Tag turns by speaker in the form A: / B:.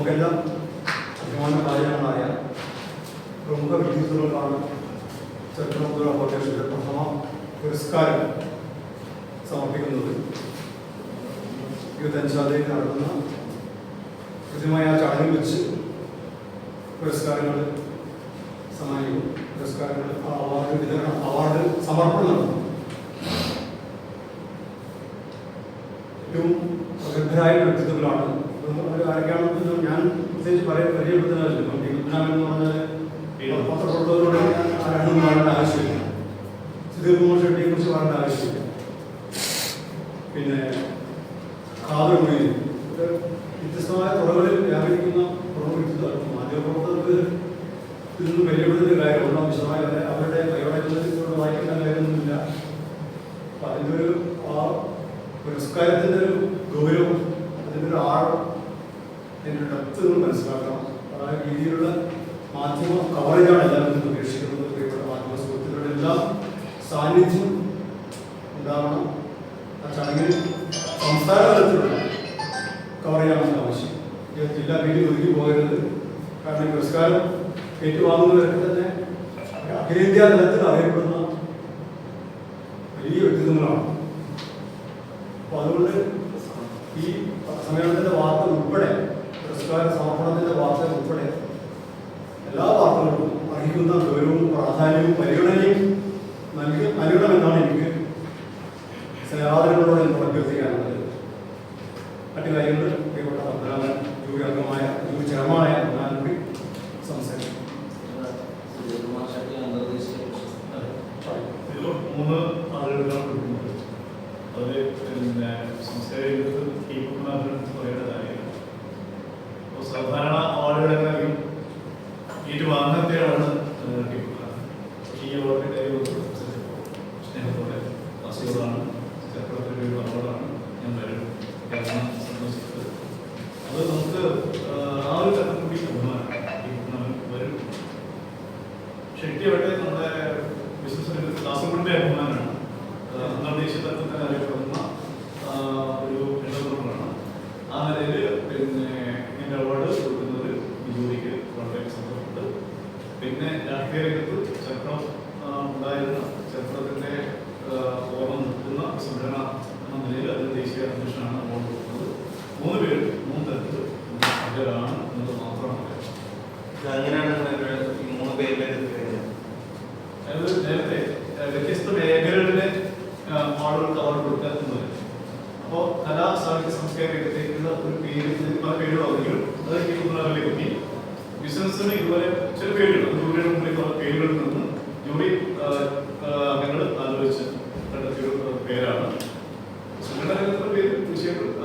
A: നമുക്കെല്ലാം അഭിമാന കാര്യങ്ങളായ പ്രമുഖ വ്യക്തിത്വങ്ങൾക്കാണ് ചരിത്രമുദ്ര ഫൗണ്ടേഷന്റെ പ്രഥമ പുരസ്കാരം സമർപ്പിക്കുന്നത്. യൂത്ത് അഞ്ചാതയിൽ നടക്കുന്ന കൃത്യമായ ആ ചടങ്ങിൽ വെച്ച് പുരസ്കാരങ്ങൾ സമ്മാനിക്കും. പുരസ്കാരങ്ങൾ അവാർഡ് വിതരണം അവാർഡ് സമർപ്പണം നടത്തും. ഏറ്റവും പ്രഗത്ഭരായ വ്യക്തിത്വങ്ങളാണ് അവർ ആരൊക്കെയാണെന്ന് ഞാൻ പ്രത്യേകിച്ച് പറയാൻ പരിചയപ്പെടുത്തുന്നതല്ല. ഇപ്പം പത്മനാഭൻ എന്ന് പറഞ്ഞാൽ പത്രപ്രവർത്തകരോട് ആരാണെന്ന് പറയേണ്ട ആവശ്യമില്ല. സുധീർ കുമാർ ഷെട്ടിയെ കുറിച്ച് പറയേണ്ട ആവശ്യമില്ല. പിന്നെ മൊയ്തീൻ ഇത് വ്യത്യസ്തമായ തുറകളിൽ വ്യാപരിക്കുന്ന വ്യക്തിത്വമാണ് മാധ്യമപ്രവർത്തകർക്ക് വെല്ലുവിളിക്കുന്ന കാര്യമുള്ള വിശദമായ കാര്യം അവരുടെ ബയോഡേറ്റത്തിൽ വായിക്കേണ്ട കാര്യമൊന്നുമില്ല. അപ്പൊ അതിന്റെ ഒരു ആ പുരസ്കാരത്തിന്റെ ഒരു ഗൗരവം അതിന്റെ ഒരു ആഴം അതിന്റെ ഡെപ്ത് നമ്മൾ മനസ്സിലാക്കണം. ആ രീതിയിലുള്ള മാധ്യമ കവറേജാണ് എല്ലാവരും പ്രതീക്ഷിക്കുന്നത് പ്രിയപ്പെട്ട മാധ്യമ സുഹൃത്തുക്കളുടെ എല്ലാം സാന്നിധ്യം ഉണ്ടാവണം. ആ ചടങ്ങിൽ സംസ്ഥാന തലത്തിലുള്ള കവറേജാണ് ആവശ്യം. ജില്ലാ വീട്ടിൽ ഒതുക്കി പോകരുത്. കാരണം ഈ പുരസ്കാരം ഏറ്റുവാങ്ങുന്നവരൊക്കെ തന്നെ അഖിലേന്ത്യാ തലത്തിൽ അറിയപ്പെടുന്ന വലിയ വ്യക്തിത്വങ്ങളാണ്. അപ്പൊ അതുകൊണ്ട് മറ്റു കാര്യങ്ങൾ പ്രിയപ്പെട്ട പത്മനാഭൻ യുവ അംഗമായ യുവ ചെയർമാനായ പത്മനാഭൻ കൂടി സംസാരിക്കും.
B: മൂന്ന് ആളുകളാണ് കൊടുക്കുന്നത്. അവർ പിന്നെ സംസ്കാര രംഗത്ത് കീപ്പുമാരുടെ പറയേണ്ട കാര്യമില്ല അപ്പോൾ സാധാരണ അവാർഡുകളെങ്കിലും ഏറ്റുവാങ്ങത്തെയാണ് കീപ്പുമാർ പക്ഷേ ഈ അവാർഡിന്റെ കാര്യം സ്നേഹത്തോടെ ചക്രവർത്തി ഒരു അവാർഡാണ് ഞാൻ വരും കേരളം നമുക്ക് ആ, ഒരു തരത്തിൽ കൂടി അഭിമാനം വരും. ഷെട്ടിയാവട്ടെ നമ്മുടെ ബിസിനസ് രംഗത്ത് കാസർഗോഡിന്റെ അഭിമാനമാണ്. അന്തർദേശീയ തലത്തിൽ അറിയപ്പെടുന്ന ഒരു എന്റർപ്രണറാണ് ആ നിലയിൽ പിന്നെ ഇങ്ങനെ അവാർഡ് കൊടുക്കുന്നത് ബിജുവിക്ക് വളരെ പിന്നെ രാഷ്ട്രീയ രംഗത്ത് ഉണ്ടായിരുന്ന ചരിത്രത്തിന്റെ ആ, ഓർമ്മ നിൽക്കുന്ന സംഘടന എന്ന നിലയിൽ അതിന് ദേശീയ അധ്യക്ഷനാണ് മൂന്ന് പേര് മൂന്ന് തരത്തിൽ അതിലാണ് നിങ്ങൾ മാത്രമാണ്
C: അങ്ങനെയാണ് മൂന്ന് പേരിലെ
B: അത് നേരത്തെ വ്യത്യസ്ത മേഖലകളിലെ ആളുകൾ കവർ കൊടുക്കുക എന്നത് അപ്പോൾ കലാ സാഹിത്യ സംസ്കാര രംഗത്തേക്കുള്ള ഒരു പേര് പല പേരുകളാണെങ്കിലും അത് ഇരുപത്തിനാലിലേക്ക് എത്തി. ബിസിനസ്സിന് ഇതുപോലെ ചില പേരുകൾ ജൂറിയുടെ മുമ്പിൽ പല പേരുകളിൽ നിന്ന് ജൂറി അംഗങ്ങൾ ആലോചിച്ച് കണ്ടെത്തിയ പേരാണ്. സംഘടനകളുടെ പേര് തീർച്ചയായിട്ടും